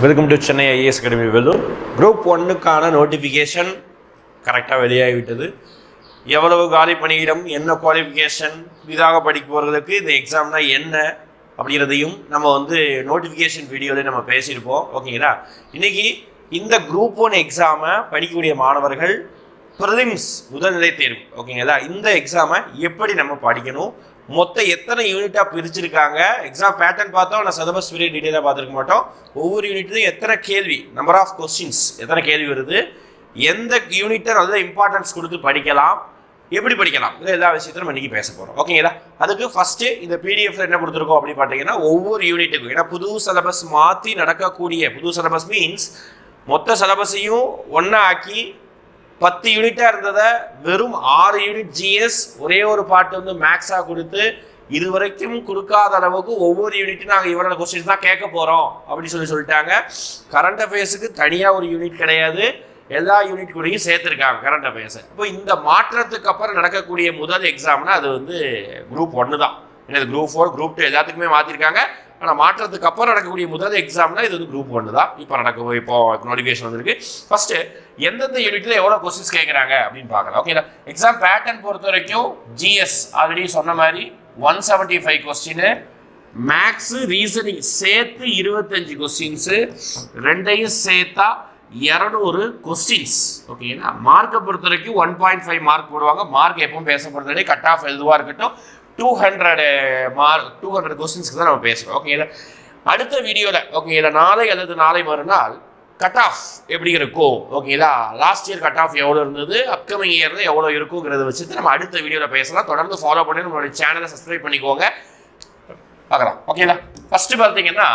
welcome to Chennai IAS academy Vellore group ஒன்னுக்கான notification கரெக்டாக வெளியாகிவிட்டது எவ்வளவு காலி பணியிடம் என்ன குவாலிஃபிகேஷன் புதிதாக படிப்பவர்களுக்கு இந்த எக்ஸாம்னா என்ன அப்படிங்கிறதையும் நம்ம வந்து நோட்டிஃபிகேஷன் வீடியோவில் நம்ம பேசியிருப்போம். ஓகேங்களா இன்னைக்கு இந்த குரூப் ஒன் எக்ஸாமை படிக்கக்கூடிய மாணவர்கள் ப்ரிலிம்ஸ் முதல்நிலை தேர்வு. ஓகேங்களா இந்த எக்ஸாமை எப்படி நம்ம படிக்கணும்? மொத்தம் எத்தனை யூனிட்டாக பிரிச்சிருக்காங்க? எக்ஸாம் பேட்டர்ன் பார்த்தோம் நான் சிலபஸ் பெரிய டீட்டெயிலாக பார்த்துருக்க மாட்டோம். ஒவ்வொரு யூனிட்லையும் எத்தனை கேள்வி? நம்பர் ஆஃப் கொஸ்டின்ஸ் எத்தனை கேள்வி வருது? எந்த யூனிட்டை நல்ல இம்பார்ட்டன்ஸ் கொடுத்து படிக்கலாம்? எப்படி படிக்கலாம்? இது எல்லா விஷயத்தையும் நம்ம இன்றைக்கி பேச போகிறோம் ஓகேங்களா அதுக்கு ஃபஸ்ட்டு இந்த பிடிஎஃப்ல என்ன கொடுத்துருக்கோம் அப்படின்னு பார்த்தீங்கன்னா ஒவ்வொரு யூனிட்டுக்கும் ஏன்னா புது சிலபஸ் மாற்றி நடக்கக்கூடிய புது சிலபஸ் மீன்ஸ் மொத்த சிலபஸையும் ஒன்றா ஆக்கி பத்து யூனிட்டாக இருந்ததை வெறும் ஆறு யூனிட் ஜிஎஸ் ஒரே ஒரு பாட்டு வந்து மேக்ஸாக கொடுத்து இது வரைக்கும் கொடுக்காத அளவுக்கு ஒவ்வொரு யூனிட்டும் நாங்கள் இவரோட கொஸ்டின்ஸ் தான் கேட்க போகிறோம் அப்படின்னு சொல்லி சொல்லிட்டாங்க. கரண்ட் அஃபேர்ஸுக்கு தனியாக ஒரு யூனிட் கிடையாது. எல்லா யூனிட் கூடயும் சேர்த்துருக்காங்க கரண்ட் அஃபேர்ஸை இப்போ இந்த மாற்றத்துக்கு அப்புறம் நடக்கக்கூடிய முதல் எக்ஸாம்னா அது வந்து குரூப் ஒன்று தான். ஏன்னா இது குரூப் ஃபோர் குரூப் டூ எல்லாத்துக்குமே மாற்றிருக்காங்க ஆனால் மாற்றத்துக்கு அப்புறம் நடக்கக்கூடிய முதல் எக்ஸாம்னா இது வந்து குரூப் ஒன்று தான். இப்போ நடக்க இப்போ நோட்டிஃபிகேஷன் வந்திருக்கு. ஃபஸ்ட்டு எந்தெந்த யூனிட்டில் எவ்வளோ கொஸ்டின்ஸ் கேட்குறாங்க அப்படின்னு பார்க்கலாம். ஓகேங்களா எக்ஸாம் பேட்டர்ன் பொறுத்த வரைக்கும் ஜிஎஸ் ஆல்ரெடி சொன்ன மாதிரி one seventy five question maths reasoning சேர்த்து இருபத்தஞ்சு கொஸ்டின்ஸு ரெண்டையும் சேர்த்தா இரநூறு கொஸ்டின்ஸ் ஓகேங்களா மார்க்கை பொறுத்த வரைக்கும் ஒன் பாயிண்ட் ஃபைவ் மார்க் போடுவாங்க. மார்க் எப்பவும் பேசப்படுறதே கட் ஆஃப் எதுவாக இருக்கட்டும். Two hundred mark two hundred கொஸ்டின்ஸ்க்கு தான் நம்ம பேசுகிறோம் ஓகேங்களா அடுத்த வீடியோவில் ஓகேங்களா நாளை அல்லது நாளை மறுநாள் கட் ஆஃப் எப்படி இருக்கும்? ஓகேங்களா லாஸ்ட் இயர் கட் ஆஃப் எவ்வளோ இருந்தது? அப்கமிங் இயரில் எவ்வளோ இருக்குங்கிறத வச்சுட்டு நம்ம அடுத்த வீடியோவில் பேசலாம். தொடர்ந்து ஃபாலோ பண்ணி நம்மளுடைய சேனலை சப்ஸ்கிரைப் பண்ணிக்கோங்க. பார்க்கலாம். ஓகேங்களா ஃபஸ்ட்டு பார்த்தீங்கன்னா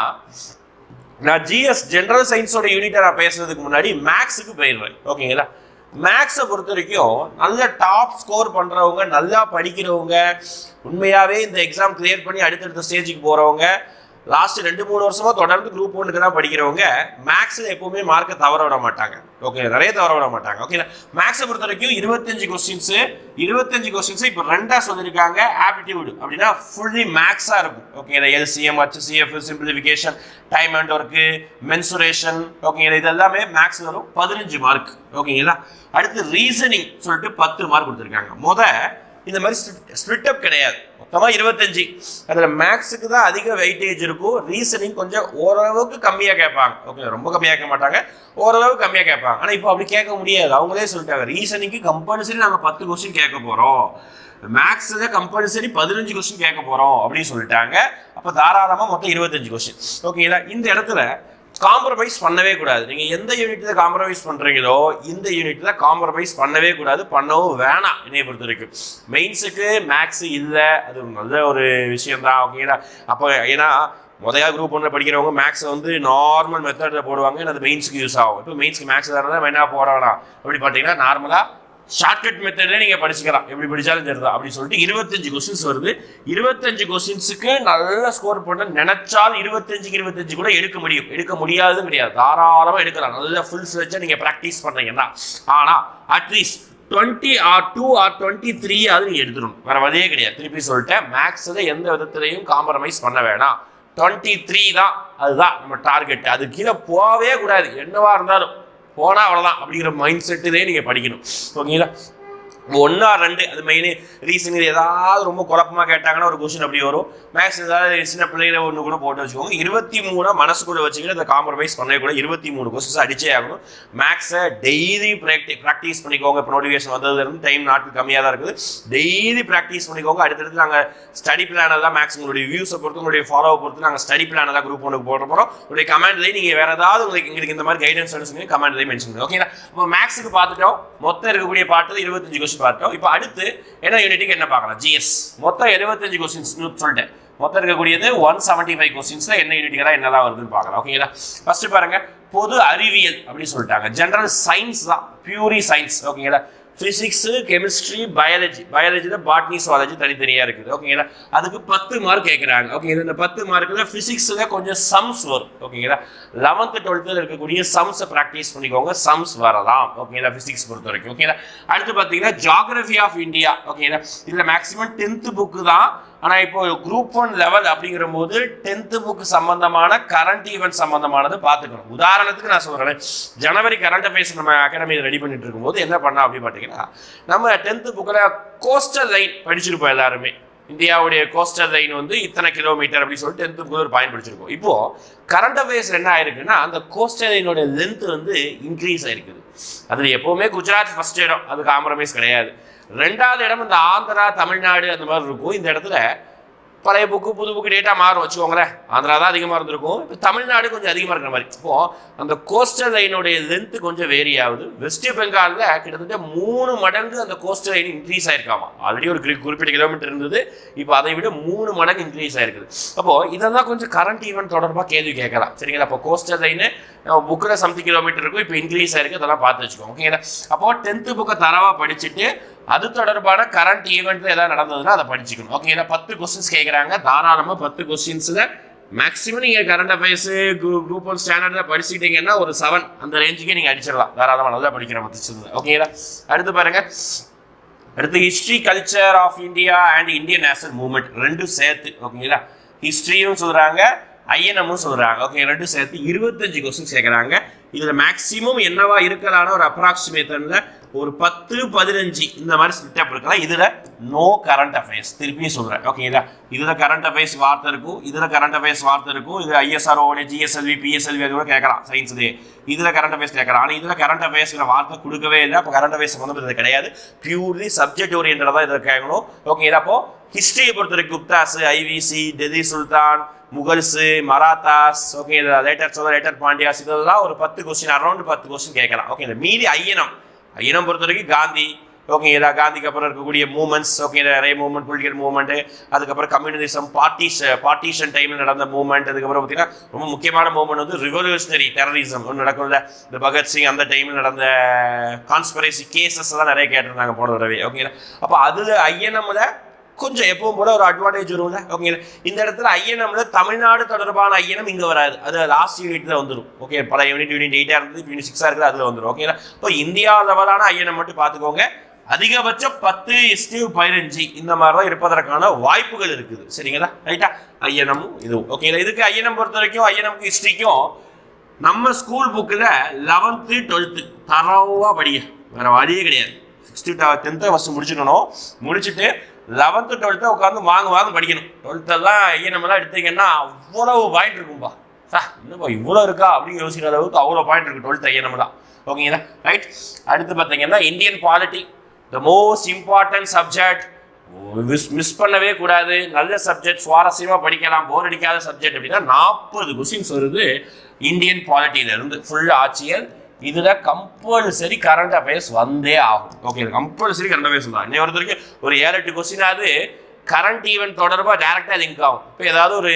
நான் ஜிஎஸ் ஜென்ரல் சயின்ஸோட யூனிட்டை நான் பேசுறதுக்கு முன்னாடி மேக்ஸுக்கு போயிடுறேன் ஓகேங்களா மேக்ஸை பொறுத்த வரைக்கும் நல்ல டாப் ஸ்கோர் பண்ணுறவங்க நல்லா படிக்கிறவங்க உண்மையாகவே இந்த எக்ஸாம் கிளியர் பண்ணி அடுத்தடுத்த ஸ்டேஜுக்கு போகிறவங்க லாஸ்ட் ரெண்டு மூணு வருஷமா தொடர்ந்து குரூப் ஒன்றுக்கு தான் படிக்கிறவங்க மேக்ஸில் எப்பவுமே மார்க்கை தவற விட மாட்டாங்க. ஓகே நிறைய தவற விட மாட்டாங்க. ஓகே மேக்ஸை பொறுத்த வரைக்கும் இருபத்தஞ்சு கொஸ்டின்ஸு இருபத்தஞ்சு கொஸ்டின்ஸ் இப்போ ரெண்டாக சொல்லியிருக்காங்க ஆப்டிடியூட் அப்படின்னா ஃபுல்லி மேக்ஸாக இருக்கும். Okay LCM HCF simplification time and work mensuration ஓகேங்களா இது எல்லாமே மேக்ஸ் வரும். பதினஞ்சு மார்க் ஓகேங்களா அடுத்து ரீசனிங் சொல்லிட்டு பத்து மார்க் கொடுத்துருக்காங்க. முத இந்த மாதிரி ஸ்பிளிட் அப் கிடையாது. மொத்தமாக இருபத்தஞ்சு. அதில் மேக்ஸுக்கு தான் அதிக வெயிட்டேஜ் இருக்கும். ரீசனிங் கொஞ்சம் ஓரளவுக்கு கம்மியாக கேட்பாங்க. ஓகே ரொம்ப கம்மியாக கேட்க மாட்டாங்க. ஓரளவுக்கு கம்மியாக கேட்பாங்க. ஆனால் இப்போ அப்படி கேட்க முடியாது. அவங்களே சொல்லிட்டாங்க ரீசனிங்க்கு கம்பல்சரி நாங்கள் பத்து கொஸ்டின் கேட்க போகிறோம் மேக்ஸில் கம்பல்சரி பதினஞ்சு கொஸ்டின் கேட்க போகிறோம் அப்படின்னு சொல்லிட்டாங்க. அப்போ தாராளமாக மொத்தம் இருபத்தஞ்சு கொஸ்டின் ஓகேங்களா இந்த இடத்துல காம்ப்ரமைஸ் பண்ணவே கூடாது. நீங்கள் எந்த யூனிட்டில் காம்ப்ரமைஸ் பண்ணுறீங்களோ இந்த யூனிட்டில் காம்ப்ரமைஸ் பண்ணவே கூடாது. பண்ணவும் வேணாம் என்னைய பொறுத்த வரைக்கும் மெயின்ஸுக்கு மேக்ஸ் இல்லை அது நல்ல ஒரு விஷயந்தான் ஓகேங்களா அப்போ ஏன்னா முதல்ல குரூப் ஒன்று படிக்கிறவங்க மேக்ஸை வந்து நார்மல் மெத்தடில் போடுவாங்க அது மெயின்ஸுக்கு யூஸ் ஆகும். இப்போ மெயின்ஸ்க்கு மேக்ஸ் தான் வேணா போடலாம். அப்படி பார்த்தீங்கன்னா நார்மலாக ஷார்ட்கட் மெத்தட்ல நீங்க படிச்சுக்கலாம். எப்படி படிச்சாலும் சரிதான் அப்படின்னு சொல்லிட்டு இருபத்தஞ்சு கொஸ்டின்ஸ் வருது. இருபத்தஞ்சு கொஸ்டின்ஸுக்கு நல்ல ஸ்கோர் பண்ண நினைச்சால் இருபத்தஞ்சுக்கு இருபத்தஞ்சு கூட எடுக்க முடியும். எடுக்க முடியாதுன்னு கிடையாது. தாராளமா எடுக்கலாம். நல்ல ஃபுல் ஃபிளஜா நீங்க ப்ராக்டிஸ் பண்றீங்கன்னா ஆனா at least twenty or two or twenty three அது நீ எடுத்துடணும். வேற வழியே கிடையாது. திருப்பி சொல்லிட்டேன். மேக்ஸில் எந்த விதத்திலையும் காம்ப்ரமைஸ் பண்ண வேணாம். டுவெண்ட்டி த்ரீ தான். அதுதான் நம்ம டார்கெட் அது கீழே போகவே கூடாது. என்னவா இருந்தாலும். போனால் அவ்வளோதான் அப்படிங்கிற மைண்ட் செட்டுதே நீங்கள் படிக்கணும். ஓகேங்களா? ஒன்றா ரெண்டு அது மெயின் ரீசன் ஏதாவது ரொம்ப குழப்பமாக கேட்டாங்கன்னா ஒரு கொஸ்டின் அப்படி வரும். மேக்ஸ் ஏதாவது சின்ன பிள்ளைகளை ஒன்று கூட போட்டு வச்சுக்கோங்க. இருபத்தி மூணாக மனசுக்குள்ளே வச்சுக்கிட்டு அதை காம்ப்ரமைஸ் பண்ணவே கூட இருபத்தி மூணு கொஸ்டின்ஸ் அடிச்சே ஆகணும். மேக்ஸை டெய்லி ப்ராக்டி ப்ராக்டிஸ் பண்ணிக்கோங்க. இப்போ நோட்டிஃபிகேஷன் வந்ததுலேருந்து டைம் நாட்கள் கம்மியாக தான் இருக்குது. டெய்லி ப்ராக்டிஸ் பண்ணிக்கோங்க. அடுத்தடுத்து நாங்கள் ஸ்டடி பிளானை தான் மேக்ஸ் உங்களுடைய வியூஸை பொறுத்து உங்களுடைய ஃபாலோவை பொறுத்து நாங்கள் ஸ்டடி பிளானை தான் குரூப் ஒன்று போட போகிறோம் உங்களுடைய கமெண்ட்லேயே நீங்கள் வேறு ஏதாவது உங்களுக்கு எங்களுக்கு இந்த மாதிரி கைடன்ஸ் கமெண்ட்லேயே மென்ஷன் பண்ணுங்க. ஓகேங்களா இப்போ மேக்ஸுக்கு பார்த்துட்டோம். மொத்தம் இருக்கக்கூடிய பாட்டு இருபத்தஞ்சு கொஸ்டின் பார்த்தோம் இப்போ அடுத்து என்ன யூனிட்டுக்கு என்ன பார்க்கலாம்? ஜிஎஸ் மொத்தம் எழுபத்தஞ்சு கொஸ்டின்ஸ்னு சொல்லிட்டேன். மொத்தம் இருக்கக்கூடியது ஒன் செவன்ட்டி ஃபைவ் கொஸ்டின்ஸ்ல என்ன யூனிட்டுக்கு என்னதான் வருதுன்னு பார்க்கலாம். ஓகேங்களா ஃபர்ஸ்ட் பாருங்க பொது அறிவியல் அப்படின்னு சொல்லிட்டாங்க. ஜெனரல் சயின்ஸ் தான். பியூரி சயின்ஸ் ஓகேங்களா ஃபிசிக்ஸு கெமிஸ்ட்ரி பயாலஜி பயாலஜியில் பாட்னி சுவாலஜி தனித்தனியாக இருக்குது. ஓகேங்களா அதுக்கு பத்து மார்க் கேட்குறாங்க ஓகே இந்த பத்து மார்க்கில் ஃபிசிக்ஸில் கொஞ்சம் சம்ஸ் வரும். ஓகேங்களா லெவன்த்து டுவெல்த்தில் இருக்கக்கூடிய சம்ஸை ப்ராக்டிஸ் பண்ணிக்கோங்க. சம்ஸ் வரலாம். ஓகேங்களா ஃபிசிக்ஸ் பொறுத்த வரைக்கும் ஓகேங்களா அடுத்து பார்த்தீங்கன்னா ஜாகிரஃபி ஆஃப் இந்தியா ஓகேங்களா இதில் மேக்ஸிமம் டென்த்து புக்கு தான் ஆனால் இப்போ குரூப் ஒன் லெவல் அப்படிங்கிற போது டென்த்து புக் சம்பந்தமான கரண்ட் ஈவெண்ட் சம்பந்தமானது பார்த்துக்கணும். உதாரணத்துக்கு நான் சொல்கிறேன் ஜனவரி கரண்ட் அஃபேர்ஸ் நம்ம அகாடமியில் ரெடி பண்ணிட்டு இருக்கும்போது என்ன பண்ணலாம் அப்படின்னு பார்த்தீங்கன்னா நம்ம டென்த்து புக்கில் கோஸ்டல் லைன் படிச்சிருப்போம் எல்லாருமே. இந்தியாவுடைய கோஸ்டல் லைன் வந்து இத்தனை கிலோமீட்டர் அப்படின்னு சொல்லிட்டு டென்த்துக்கு ஒரு பாயிண்ட் பிடிச்சிருக்கோம். இப்போ கரண்ட் அஃபேர்ஸ் என்ன ஆயிருக்குன்னா அந்த கோஸ்டல் லைனோட லென்த் வந்து இன்க்ரீஸ் ஆயிருக்குது. அதில் எப்போவுமே குஜராத் ஃபர்ஸ்ட் இடம் அது காம்ப்ரமைஸ் கிடையாது. ரெண்டாவது இடம் இந்த ஆந்திரா தமிழ்நாடு அந்த மாதிரி இருக்கும். இந்த இடத்துல பழைய புக்கு புது புக்கு டேட்டா மாறும் வச்சுக்கோங்களேன். ஆந்திரா தான் அதிகமாக இருந்திருக்கும். இப்போ தமிழ்நாடு கொஞ்சம் அதிகமாக இருக்கிற மாதிரி. இப்போ அந்த கோஸ்டல் லைனுடைய லென்த்து கொஞ்சம் வேரி ஆகுது. வெஸ்ட் பெங்காலில் கிட்டத்தட்ட மூணு மடங்கு அந்த கோஸ்டல் லைன் இன்க்ரீஸ் ஆயிருக்காமா? ஆல்ரெடி ஒரு குறிப்பிட்ட கிலோமீட்டர் இருந்தது. இப்போ அதை விட மூணு மடங்கு இன்க்ரீஸ் ஆயிருக்குது. அப்போ இதெல்லாம் கொஞ்சம் கரண்ட் ஈவெண்ட் தொடர்பாக கேள்வி கேட்கலாம். சரிங்களா? அப்போ கோஸ்டல் லைனு புக்கில் சம்திங் கிலோமீட்டர் இருக்கும் இப்போ இன்க்ரீஸ் ஆயிருக்கு அதெல்லாம் பார்த்து வச்சுக்கோங்க. ஓகேங்களா? அப்போ டென்த்து புக்கை தரவாக படிச்சுட்டு அது தொடர்பான கரண்ட் ஈவெண்ட் ஏதாவது நடந்ததுன்னா அதை படிச்சுக்கணும். ஓகேங்களா பத்து கொஸ்டின்ஸ் கேட்குறாங்க தாராளமாக பத்து கொஸ்டின்ஸில் மேக்ஸிமம் நீங்கள் கரண்ட் அஃபேர்ஸு குரூப் ஒன் ஸ்டாண்டர்டில் படிச்சுக்கிட்டீங்கன்னா ஒரு செவன் அந்த ரேஞ்சுக்கே நீங்கள் அடிச்சிடலாம். தாராளமாக நல்லா படிக்கிற மதிச்சது ஓகேங்களா அடுத்து பாருங்க. அடுத்து history culture of India and Indian national movement ரெண்டும் சேர்த்து ஓகேங்களா ஹிஸ்ட்ரியும் சொல்கிறாங்க ஐஎன்எம்மும் சொல்கிறாங்க ஓகே ரெண்டும் சேர்த்து இருபத்தஞ்சு கொஸ்டின் சேர்க்குறாங்க இதில் மேக்ஸிமம் என்னவா இருக்கலான ஒரு அப்ராக்சிமேட்டனில் ஒரு பத்து பதினஞ்சு இந்த மாதிரி ஸ்பிட் இருக்கலாம். இதில் நோ கரண்ட் அஃபேர்ஸ் திருப்பியும் சொல்கிறேன் ஓகேங்களா இதில் கரண்ட் அஃபேர்ஸ் வார்த்தை இருக்கும். இதில் கரண்ட் அஃபேர்ஸ் வார்த்தை இருக்கும். இது ஐஎஸ்ஆர்ஓட ஜிஎஸ்எல்வி பிஎஸ்எல்வி அது கூட கேட்கலாம். சயின்ஸ் டே இதில் கரண்ட் அஃபேர்ஸ் கேட்கலாம். ஆனால் இதில் கரண்ட் அஃபேர்ஸ்ங்கிற வார்த்தை கொடுக்கவே இல்லை. அப்போ கரண்ட் அஃபேர்ஸ் வந்து இது கிடையாது. பியூர்லி சப்ஜெக்ட் ஓரியன்டாக தான் இதில் கேட்கணும். ஓகேங்களா அப்போ ஹிஸ்ட்ரியை பொறுத்த வரைக்கும் Guptas IVC Delhi sultan Mughals Marathas okay later later Pandyas இதெல்லாம் ஒரு பத்து பத்து கொஸ்டின் அரௌண்ட் பத்து கொஸ்டின் கேட்கலாம். ஓகே இந்த மீதி ஐயனம். ஐயனம் பொறுத்த வரைக்கும் காந்தி. ஓகேங்களா காந்திக்கு அப்புறம் இருக்கக்கூடிய மூமெண்ட்ஸ் ஓகே நிறைய மூமெண்ட் பொலிட்டிக்கல் மூவ்மெண்ட் அதுக்கப்புறம் கம்யூனிசம் பார்ட்டிஸ் பார்ட்டிஷன் டைமில் நடந்த மூவ்மெண்ட் அதுக்கப்புறம் பார்த்தீங்கன்னா ரொம்ப முக்கியமான மூவ்மெண்ட் வந்து ரிவல்யூஷனரி டெரரிசம் ஒன்று நடக்கும்ல. இந்த பகத்சிங் அந்த டைமில் நடந்த கான்ஸ்பரசி கேசஸ் எல்லாம் நிறைய கேட்டிருந்தாங்க போன தடவை. ஓகேங்களா அப்போ அதில் ஐயனமில் கொஞ்சம் எப்பவும் போல ஒரு அட்வான்டேஜ் வரும்ல? ஓகே இந்த இடத்துல ஐஎன்எம்ல தமிழ்நாடு தொடர்பான ஐஎன்எம் இங்கே வராது. அது லாஸ்ட் யூனிட்ல வந்துடும் ஓகே பல யூனிட் யூனிட் எயிட்டாக இருந்தது யூனிட் சிக்ஸாக இருக்குது அதில் வந்துடும் ஓகேங்களா? இப்போ இந்தியா லெவலான ஐஎன்எம் மட்டும் பார்த்துக்கோங்க. அதிகபட்சம் பத்து இஸ்டு பதினஞ்சு. இந்த மாதிரி தான் இருப்பதற்கான வாய்ப்புகள் இருக்குது. சரிங்களா? ரைட்டா ஐஎன்எம்மும் இதுவும். ஓகேங்களா? இதுக்கு ஐஎன்எம் பொறுத்த வரைக்கும் ஐஎன்எம்க்கு ஹிஸ்ட்ரிக்கும் நம்ம ஸ்கூல் புக்கில் லெவன்த்து டுவெல்த்து தரவாக படிங்க. வேற வழியே கிடையாது. சிக்ஸ்த்து டென்த்தை ஃபஸ்ட்டு முடிச்சுக்கணும் முடிச்சுட்டு லெவன்த்து டுவெல்த்தை உட்காந்து வாங்க வாங்க படிக்கணும். டுவெல்த்தெல்லாம் ஐஎன்எம்லாம் எடுத்தீங்கன்னா அவ்வளவு பாயிண்ட் இருக்கும்பா. சா என்னப்பா இவ்வளோ இருக்கா? அப்படின்னு யோசிக்கிற அளவுக்கு அவ்வளோ பாயிண்ட் இருக்குது டுவெல்த் ஐஎன்எம் ஓகேங்களா? ரைட் அடுத்து பார்த்தீங்கன்னா Indian polity the most important subject miss miss பண்ணவே கூடாது. நல்ல சப்ஜெக்ட் சுவாரஸ்யமாக படிக்கலாம். போர் அடிக்காத சப்ஜெக்ட் அப்படின்னா நாற்பது கொஸ்டின்ஸ் வருது இந்தியன் பாலிட்டியிலேருந்து ஃபுல் ஆட்சியர் இதுல கம்பல்சரி கரண்ட் அஃபேர்ஸ் வந்தே ஆகும். ஓகே கம்பல்சரி கரண்ட் அஃபேர்ஸ் தான். இன்னும் பொறுத்த வரைக்கும் ஒரு ஏழு எட்டு கொஸ்டினாவது கரண்ட் ஈவெண்ட் தொடர்பாக டேரெக்டாக லிங்க் ஆகும். இப்போ ஏதாவது ஒரு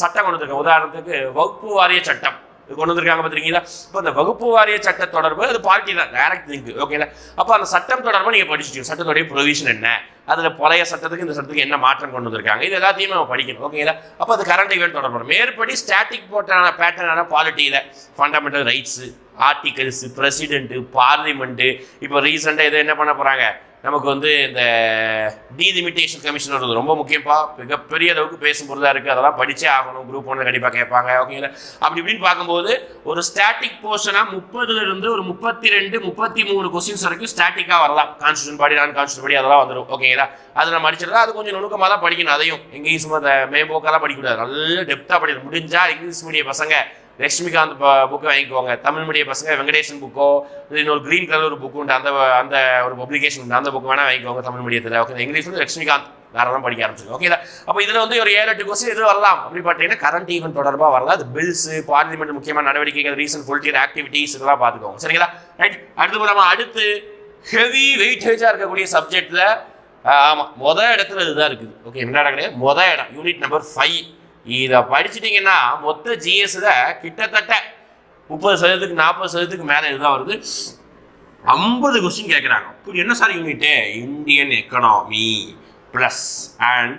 சட்டம் கொண்டு வந்திருக்கேன் உதாரணத்துக்கு வகுப்பு வாரிய சட்டம். இது கொண்டு வந்திருக்காங்க பார்த்துருக்கீங்களா இப்போ அந்த வகுப்பு வாரிய சட்ட தொடர்பு அது பார்ட்டி தான். டைரக்ட் லிங்க் ஓகேங்களா அப்போ அந்த சட்டம் தொடர்பாக நீங்கள் படிச்சுட்டீங்க சட்டத்துடைய ப்ரொவிஷன் என்ன? அதில் பழைய சட்டத்துக்கு இந்த சட்டத்துக்கு என்ன மாற்றம் கொண்டு வந்திருக்காங்க? இது எல்லாத்தையும் நம்ம படிக்கணும் ஓகேங்களா அப்போ அது கரண்ட் ஈவெண்ட் தொடர்பு. மேற்படி ஸ்டாட்டிக் போட்டான பேட்டர்னான பாலிட்டியில் fundamental rights articles president parliament இப்போ ரீசெண்டாக இதை என்ன பண்ண போகிறாங்க நமக்கு வந்து இந்த டீலிமிட்டேஷன் கமிஷன் வருது. ரொம்ப முக்கியப்பா மிகப்பெரிய அளவுக்கு பேசும் பொருளாக இருக்குது அதெல்லாம் படித்தே ஆகணும். குரூப் ஒன்று கண்டிப்பாக கேட்பாங்க. ஓகேங்களா அப்படி இப்படின்னு பார்க்கும்போது ஒரு ஸ்டாட்டிக் போர்ஷனாக முப்பதுலேருந்து ஒரு முப்பத்தி ரெண்டு முப்பத்தி மூணு கொஸ்டின்ஸ் வரைக்கும் ஸ்டாட்டிக்காக வரலாம். கான்ஸ்டியூஷன் பாடி நான் கான்ஸ்டியூஷன் படி அதெல்லாம் வந்துடும் ஓகேங்களா அது நம்ம படிச்சிடலாம் அது கொஞ்சம் நுணுக்கமாக தான் படிக்கணும். அதையும் இங்கிலீஷ் அந்த மேம்போக்கெல்லாம் படிக்கக்கூடாது. நல்ல டெப்த்தாக படிக்கணும். முடிஞ்சால் இங்கிலீஷ் மீடியம் பசங்க லக்ஷ்மிகாந்த் புக்கு வாங்கிக்குவாங்க தமிழ் மீடியம் பசங்க வெங்கடேசன் புக்கோ இன்னொரு க்ரீன் கலர் ஒரு புக்கு உண்டு. அந்த அந்த ஒரு பப்ளிகேஷன் உண்டு. அந்த புக்கு வேணால் வாங்கிக்குவாங்க தமிழ் மீடியத்தில் ஓகே இங்கிலீஷ் வந்து லக்ஷ்மிகாந்த். தாராளம் படிக்க ஆரம்பிச்சிருக்கோம். ஓகே அப்போ இதில் வந்து ஒரு ஏழு எட்டு கொஸ்டின் இது வரலாம்? அப்படி பார்த்தீங்கன்னா கரண்ட் ஈவெண்ட் தொடர்பாக வரலாம். அது பில்ஸ் பார்லிமெண்ட் முக்கியமான நடவடிக்கைகள் ரீசன்ட் பொலிட்டிக்கல் ஆக்டிவிட்டீஸ் இதெல்லாம் பார்த்துக்கோங்க சரிங்களா? ரைட் அடுத்து நம்ம அடுத்து ஹெவி வெயிட்டேஜாக இருக்கக்கூடிய சப்ஜெக்டில் ஆமாம் மொதல் இடத்துல இதுதான் இருக்குது. ஓகே என்ன இடம் கிடையாது. மொதல் இடம் யூனிட் நம்பர் ஃபைவ் இதை படிச்சிட்டிங்கன்னா மொத்த ஜிஎஸ்ல கிட்டத்தட்ட முப்பது சதவீதத்துக்கு நாற்பது சதவீதத்துக்கு மேலே இதுதான் வருது. ஐம்பது கொஸ்டின் கேட்குறாங்க இப்படி என்ன sir unit Indian economy plus and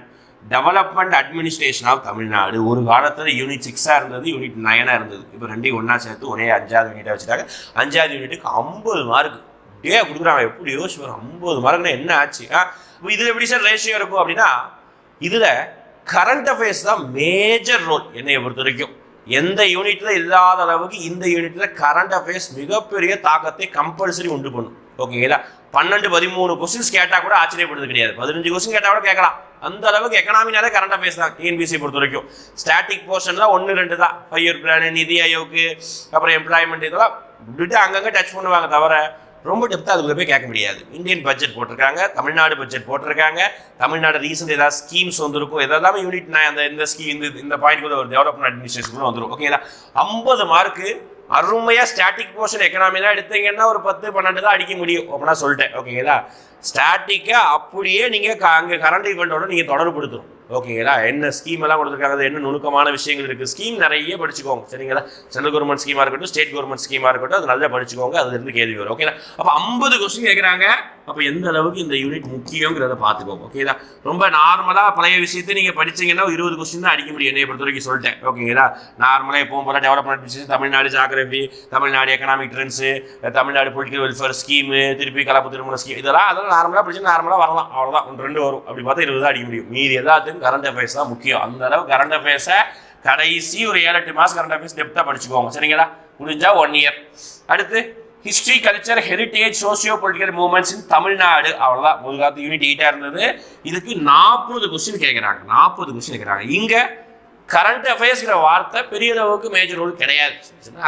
development administration of Tamil Nadu ஒரு காலத்தில் யூனிட் சிக்ஸாக இருந்தது யூனிட் நைனாக இருந்தது. இப்போ ரெண்டையும் ஒன்றா சேர்த்து ஒரே அஞ்சாவது யூனிட்டாக வச்சுட்டாங்க. அஞ்சாவது யூனிட்டுக்கு ஐம்பது மார்க் டே கொடுக்குறாங்க. எப்படி யோசிச்சு வரும் ஐம்பது மார்க்னா என்ன ஆச்சு? இதில் எப்படி சார் ரேஷியோ இருக்கும் அப்படின்னா இதில் கரண்ட் அஃபேர்ஸ் தான் மேஜர் ரோல் என்னைய பொறுத்த வரைக்கும் எந்த யூனிட்ல இல்லாத அளவுக்கு இந்த யூனிட்ல கரண்ட் அஃபேர்ஸ் மிகப்பெரிய தாக்கத்தை கம்பல்சரி உண்டு பண்ணும். ஓகேங்களா பன்னெண்டு பதிமூணு கொஸ்டின்ஸ் கேட்டால் கூட ஆச்சரியப்படுறது கிடையாது. பதினஞ்சு கொஸ்டின் கேட்டால் கூட கேட்கலாம். அந்த அளவுக்கு எக்கனாமினாலே கரண்ட் அஃபேர்ஸ் தான் டிஎன்பிசி பொறுத்த வரைக்கும் ஸ்டாட்டிக் போர்ஷன் தான் ஒன்று ரெண்டு தான். ஃபைவ் இயர் பிளான் நிதி ஆயோக்கு அப்புறம் எம்ப்ளாய்மெண்ட் இதெல்லாம் விட்டு அங்கங்கே டச் பண்ணுவாங்க தவிர ரொம்ப டெப்த்தாக அதுக்குள்ள போய் கேட்க முடியாது. இந்தியன் பட்ஜெட் போட்டிருக்காங்க தமிழ்நாடு பட்ஜெட் போட்டிருக்காங்க தமிழ்நாடு ரீசெண்ட் ஏதாவது ஸ்கீம்ஸ் வந்திருக்கும் எதெல்லாமே யூனிட் நான் அந்த இந்த ஸ்கீம் இந்த இந்த பாயிண்ட் கூட ஒரு டெவலப்மெண்ட் அட்மினிஸ்ட்ரேஷன் வந்துடும் ஓகேங்களா ஐம்பது மார்க்கு அருமையாக ஸ்டாட்டிக் போர்ஷன் எக்கனாமிலாம் எடுத்தீங்கன்னா ஒரு பத்து பன்னெண்டு தான் அடிக்க முடியும். அப்படின்னா சொல்லிட்டேன். ஓகேங்களா ஸ்டாட்டிக்கை அப்படியே நீங்கள் அங்கே கரண்ட் ஈவெண்ட்டோட நீங்கள் தொடர்புடுத்தணும் ஓகேங்களா? என்ன ஸ்கீம் எல்லாம் கொடுத்துருக்காங்க? என்ன நுணுக்கமான விஷயங்கள் இருக்குது ஸ்கீம் நிறைய படிச்சுக்கோங்க. சரிங்களா? சென்ட்ரல் கவர்மெண்ட் ஸ்கீமாக இருக்கட்டும் ஸ்டேட் கவர்மெண்ட் ஸ்கீமாக இருக்கட்டும் அது நல்லா படிச்சுக்கோங்க. அதுலேருந்து கேள்வி வரும். ஓகேங்களா? அப்போ ஐம்பது கொஸ்டின் கேட்குறாங்க அப்போ எந்த அளவுக்கு இந்த யூனிட் முக்கியங்கிறத பார்த்துக்கோங்க ஓகேதா ரொம்ப நார்மலாக பழைய விஷயத்தை நீங்கள் படிச்சீங்கன்னா இருபது கொஸ்டின் தான் அடிக்க முடியும் என்னை பொறுத்த வரைக்கும் சொல்லிட்டேன் ஓகேங்களா நார்மலாக எப்பவும் போல டெவலப்மெண்ட் விஷயம் Tamil Nadu geography Tamil Nadu economic trends Tamil Nadu political welfare scheme திருப்பி கலப்பு திருமண ஸ்கீம் இதெல்லாம் அதெல்லாம் நார்மலாக படிச்சு நார்மலாக வரலாம் அவ்வளோதான் ஒன்று ரெண்டு வரும். அப்படி பார்த்தா இருபது தான் அடிக்க முடியும். மீதி எல்லாத்துக்கும் கரண்ட் அஃபேர்ஸ் தான் முக்கியம். அந்த அளவு கரண்ட் அஃபேர்ஸை கடைசி ஒரு ஏழு எட்டு மாதம் கரண்ட் அஃபேர்ஸ் டெப்த்தாக படிச்சுக்கோங்க சரிங்களா? முடிஞ்சால் ஒன் இயர் அடுத்து history culture heritage socio political movements in Tamil Nadu அவ்வளோதான் ஒரு காலத்து யூனிட் எயிட்டாக இருந்தது. இதுக்கு நாற்பது கொஸ்டின் கேட்குறாங்க. நாற்பது கொஸ்டின் கேட்குறாங்க. இங்கே கரண்ட் அஃபேர்ஸ்ங்கிற வார்த்தை பெரிய அளவுக்கு மேஜர் ரோல் கிடையாது.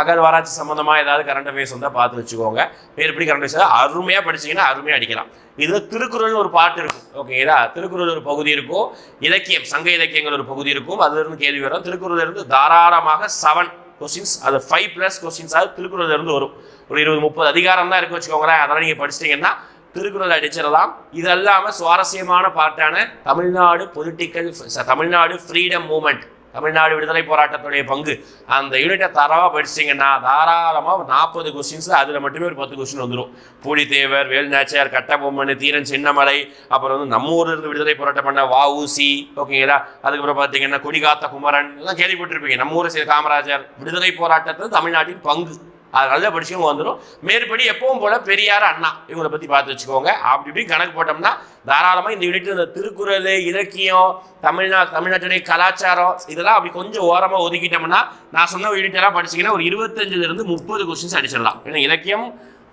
அகழ்வாராய்ச்சி சம்மந்தமாக ஏதாவது கரண்ட் அஃபேர்ஸ் வந்தால் பார்த்து வச்சுக்கோங்க. வேறு எப்படி கரண்ட் அஃபேர்ஸ் அருமையாக படிச்சீங்கன்னா அருமையாக அடிக்கலாம். இதில் திருக்குறள் ஒரு பாட்டு இருக்கும் ஓகேங்களா திருக்குறள் ஒரு பகுதி இருக்கும். இலக்கியம் சங்க இலக்கியங்கள் ஒரு பகுதி இருக்கும். அதுலேருந்து கேள்வி வரும். திருக்குறள் இருந்து தாராளமாக செவன் கொஸ்டின்ஸ் அது ஃபைவ் ப்ளஸ் கொஸ்டின்ஸாக திருக்குறள்லேருந்து வரும். ஒரு இருபது முப்பது அதிகாரம் தான் இருக்கு வச்சுக்கோங்களேன். அதெல்லாம் நீங்கள் படிச்சிட்டிங்கன்னா திருக்குறள் அடிச்சிடலாம் இது இல்லாமல் சுவாரஸ்யமான பாட்டான Tamil Nadu political Tamil Nadu freedom moment Tamil Nadu விடுதலை போராட்டத்துடைய பங்கு. அந்த யூனிட்டை தரவாக படிச்சிட்டிங்கன்னா தாராளமாக நாற்பது கொஸ்டின்ஸ் அதில் மட்டுமே ஒரு பத்து கொஸ்டின் வந்துடும் பூலித்தேவர் வேல்நாச்சியார் கட்டபொம்மன் தீரன் சின்னமலை அப்புறம் வந்து நம்ம ஊரில் இருந்து விடுதலை போராட்டம் பண்ண வஉசி ஓகேங்களா அதுக்கப்புறம் பார்த்தீங்கன்னா கொடிகாத்த குமரன் இதெல்லாம் கேள்விப்பட்டிருப்பீங்க. நம்ம ஊரை சேர்ந்த காமராஜர் விடுதலை போராட்டத்தில் தமிழ்நாட்டின் பங்கு. அது நல்லா படிச்சவங்க வந்துடும் மேற்படி எப்பவும் போல பெரியார் அண்ணா இவங்களை பற்றி பார்த்து வச்சுக்கோங்க. அப்படி இப்படி கணக்கு போட்டோம்னா தாராளமாக இந்த யூனிட் இந்த திருக்குறள் இலக்கியம் தமிழ்நாடு தமிழ்நாட்டுடைய கலாச்சாரம் இதெல்லாம் அப்படி கொஞ்சம் ஓரமாக ஒதுக்கிட்டோம்னா நான் சொன்ன யூனிட் எல்லாம் படிச்சீங்கன்னா ஒரு இருபத்தஞ்சுல இருந்து முப்பது கொஸ்டின்ஸ் அடிச்சிடலாம். ஏன்னா இலக்கியம்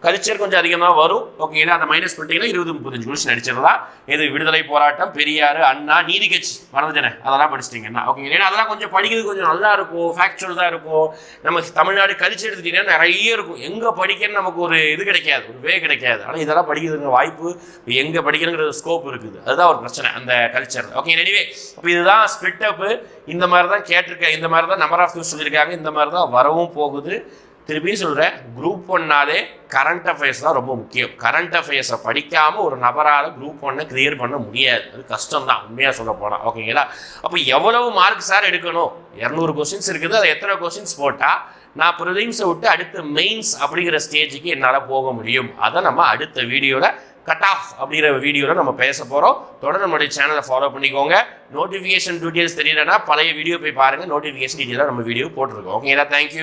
கல்ச்சர் கொஞ்சம் அதிகமாக வரும். ஓகேங்களா அதை மைனஸ் பண்ணிட்டீங்கன்னா இருபது முப்பத்தஞ்சு கொஸ்டின் அடிச்சிடலாம் இது விடுதலை போராட்டம் பெரியார் அண்ணா நீதி கட்சி மறந்துட்டேன். அதெல்லாம் படிச்சிட்டிங்கன்னா ஓகே ஏன்னா அதெல்லாம் கொஞ்சம் படிக்கிறது கொஞ்சம் நல்லா இருக்கும் ஃபேக்சுவல் தான் இருக்கும். நம்ம தமிழ்நாடு கல்ச்சர் எடுத்துட்டீங்கன்னா நிறைய இருக்கும். எங்கே படிக்கணும்னு நமக்கு ஒரு இது கிடைக்காது ஒரு வே கிடைக்காது. ஆனால் இதெல்லாம் படிக்கிறதுக்கு வாய்ப்பு எங்கே படிக்கணுங்கிற ஸ்கோப் இருக்குது. அதுதான் ஒரு பிரச்சனை அந்த கல்ச்சர் ஓகே எனிவே அப்போ இதுதான் ஸ்பிட் அப்பு இந்த மாதிரி தான் கேட்டிருக்கேன் இந்த மாதிரி தான் நம்பர் ஆஃப் சொல்லியிருக்காங்க இந்த மாதிரி தான் வரவும் போகுது. திருப்பி சொல்கிறேன் குரூப் ஒன்னாலே கரண்ட் அஃபேர்ஸ் தான் ரொம்ப முக்கியம். கரண்ட் அஃபேர்ஸை படிக்காமல் ஒரு நபரால் குரூப் ஒன்னை கிளியர் பண்ண முடியாது. அது கஷ்டம் தான் உண்மையாக சொல்ல போனால் ஓகேங்களா அப்போ எவ்வளவு மார்க் சார் எடுக்கணும்? இரநூறு கொஸ்டின்ஸ் இருக்குது. அதை எத்தனை கொஸ்டின்ஸ் போட்டால் நான் ப்ரிலிம்ஸை விட்டு அடுத்த மெயின்ஸ் அப்படிங்கிற ஸ்டேஜுக்கு என்னால் போக முடியும். அதை நம்ம அடுத்த வீடியோவில் கட் ஆஃப் அப்படிங்கிற வீடியோவில் நம்ம பேச போகிறோம் தொடர்ந்து நம்மளுடைய சேனலை ஃபாலோ பண்ணிக்கோங்க. நோட்டிஃபிகேஷன் டீட்டெயில்ஸ் தெரியலன்னா பழைய வீடியோ போய் பாருங்கள் நோட்டிஃபிகேஷன் டீட்டெயிலாக நம்ம வீடியோ போட்டிருக்கோம். ஓகேங்களா தேங்க்யூ